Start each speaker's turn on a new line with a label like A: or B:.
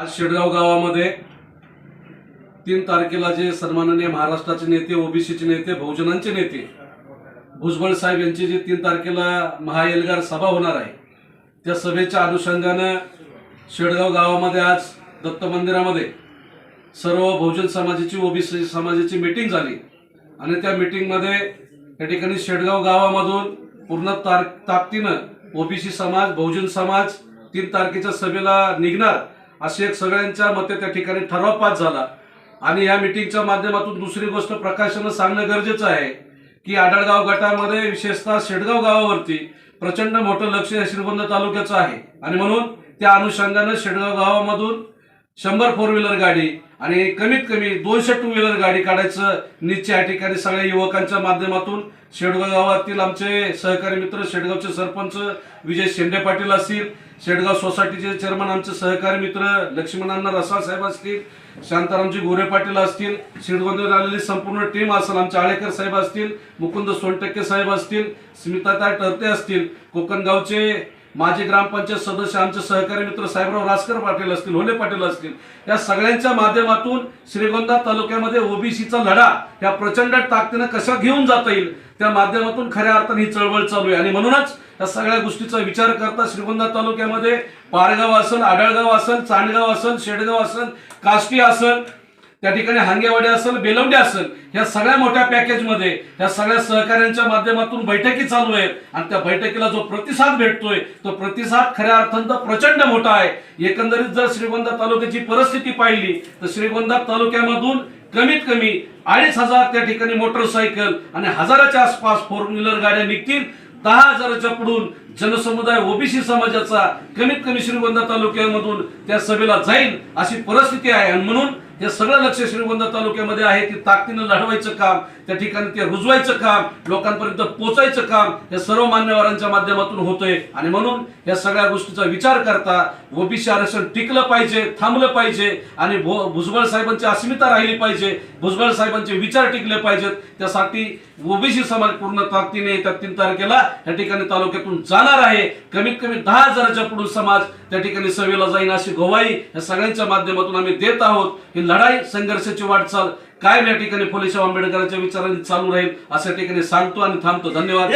A: आज शेडगाव गावामध्ये तीन तारखेला जे सन्माननीय महाराष्ट्राचे नेते ओबीसीचे नेते बहुजनांचे नेते भुजबळ साहेब यांची जी तीन तारखेला महाएल्गार सभा होणार आहे त्या सभेच्या अनुषंगानं शेडगाव गावामध्ये आज दत्त मंदिरामध्ये सर्व बहुजन समाजाची ओबीसी समाजाची मीटिंग झाली. आणि त्या मीटिंगमध्ये या ठिकाणी शेडगाव गावामधून पूर्ण तार ताकदीनं ओबीसी समाज बहुजन समाज तीन तारखेच्या सभेला निघणार. असे एक सगळ्यांच्या मते त्या ठिकाणी ठराव पास झाला. आणि या मिटिंगच्या माध्यमातून दुसरी गोष्ट प्रकाशानं सांगणं गरजेचं आहे की आडळगाव गटामध्ये विशेषतः शेडगाव गावावरती प्रचंड मोठं लक्ष या श्रीगोंदा तालुक्याचं आहे. आणि म्हणून त्या अनुषंगानं शेडगाव गावामधून शंभर फोर व्हीलर गाडी आणि कमीत कमी दोनशे टू व्हीलर गाडी काढायचं निश्चय या ठिकाणी सगळ्या युवकांच्या माध्यमातून. शेडगाव गावातील आमचे सहकारी मित्र शेडगावचे सरपंच विजय शेंडे पाटील असतील शेडगाव सोसायटीचे चेअरमन आमचे सहकारी मित्र लक्ष्मणांना रसाळ साहेब असतील शांतारामजी गोरे पाटील असतील शिरगोंदीवर आलेली संपूर्ण टीम असेल आमचे आळेकर साहेब असतील मुकुंद सोनटक्के साहेब असतील स्मिताताय टर्ते असतील कोकणगावचे माझे माजी ग्रामपंचायत सदस्य आमचे सहकारी मित्र साहेबराव रासकर पाटील असतील होले पाटील असतील या सगळ्यांच्या माध्यमातून श्रीगोंदा तालुक्यामध्ये ओबीसीचा लढा या प्रचंड ताकदीनं कशा घेऊन जाता येईल त्या माध्यमातून खऱ्या अर्थाने ही चळवळ चालू आहे. आणि म्हणूनच या सगळ्या गोष्टीचा विचार करता श्रीगोंदा तालुक्यामध्ये पारगाव असन आडळगाव असन चांडगाव असन शेडगाव असन काष्टी असन त्या ठिकाणी हांगेवाडी असेल बेलवडी असेल ह्या सगळ्या मोठ्या पॅकेजमध्ये या सगळ्या सहकाऱ्यांच्या माध्यमातून बैठकी चालू आहेत. आणि त्या बैठकीला जो प्रतिसाद भेटतोय तो प्रतिसाद खऱ्या अर्थानं प्रचंड मोठा आहे. एकंदरीत जर श्रीगोंदा तालुक्याची परिस्थिती पाहिली तर श्रीगोंदा तालुक्यामधून कमीत कमी अडीच हजार त्या ठिकाणी मोटरसायकल आणि हजाराच्या आसपास फोर व्हीलर गाड्या निघतील. दहा हजाराच्या पुढून जनसमुदाय ओबीसी समाजाचा कमीत कमी श्रीगोंदा तालुक्यामधून त्या सभेला जाईल अशी परिस्थिती आहे. आणि म्हणून हे सगळं लक्ष श्रीगोंदा तालुक्यामध्ये आहे. ते ताकदीनं लढवायचं काम त्या ठिकाणी ते रुजवायचं काम लोकांपर्यंत पोचायचं काम हे सर्व मान्यवरांच्या माध्यमातून होतंय. आणि म्हणून या सगळ्या गोष्टीचा विचार करता ओबीसी आरक्षण टिकलं पाहिजे थांबलं पाहिजे आणि भुजबळ साहेबांची अस्मिता राहिली पाहिजे भुजबळ साहेबांचे विचार टिकले पाहिजेत. त्यासाठी ओबीसी समाज पूर्ण ताकदीने येत्या तीन तारखेला या ठिकाणी तालुक्यातून जाणार आहे. कमीत कमी दहा हजाराच्या पुढून समाज त्या ठिकाणी सभेला जाईल अशी गवाई या सगळ्यांच्या माध्यमातून आम्ही देत आहोत. लढाई संघर्षाची वाटचाल कायम या ठिकाणी फुलेशाह आंबेडकरांच्या विचारांनी चालू राहील अशा ठिकाणी सांगतो आणि थांबतो. धन्यवाद.